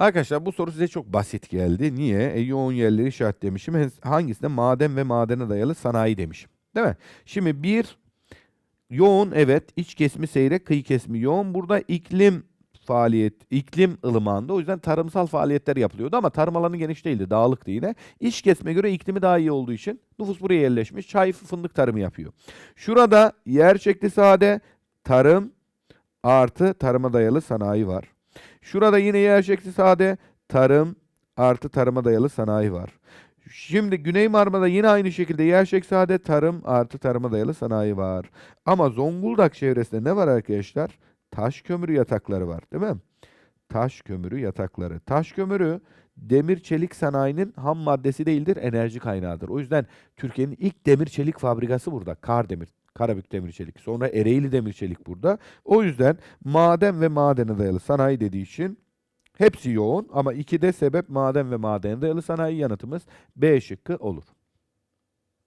Arkadaşlar bu soru size çok basit geldi. Niye? E, yoğun yerleri işaretlemişim. Hes- Hangisinde? Maden ve madene dayalı sanayi demişim. Değil mi? Şimdi bir yoğun evet iç kesimi seyrek kıyı kesimi yoğun. Burada iklim faaliyet, iklim ılımağında o yüzden tarımsal faaliyetler yapılıyordu ama tarım alanı geniş değildi, dağlıktı yine. İç kesime göre iklimi daha iyi olduğu için nüfus buraya yerleşmiş. Çay fındık tarımı yapıyor. Şurada yer şekli sade tarım artı tarıma dayalı sanayi var. Şurada yine yer şekli sade tarım artı tarıma dayalı sanayi var. Şimdi Güney Marmara'da yine aynı şekilde yer şekli sade tarım artı tarıma dayalı sanayi var. Ama Zonguldak çevresinde ne var arkadaşlar? Taş kömürü yatakları var değil mi? Taş kömürü yatakları. Taş kömürü demir çelik sanayinin ham maddesi değildir, enerji kaynağıdır. O yüzden Türkiye'nin ilk demir çelik fabrikası burada. Kardemir, Karabük Demir Çelik. Sonra Ereğli Demir Çelik burada. O yüzden maden ve madene dayalı sanayi dediği için hepsi yoğun ama ikide sebep maden ve madene dayalı sanayi yanıtımız B şıkkı olur.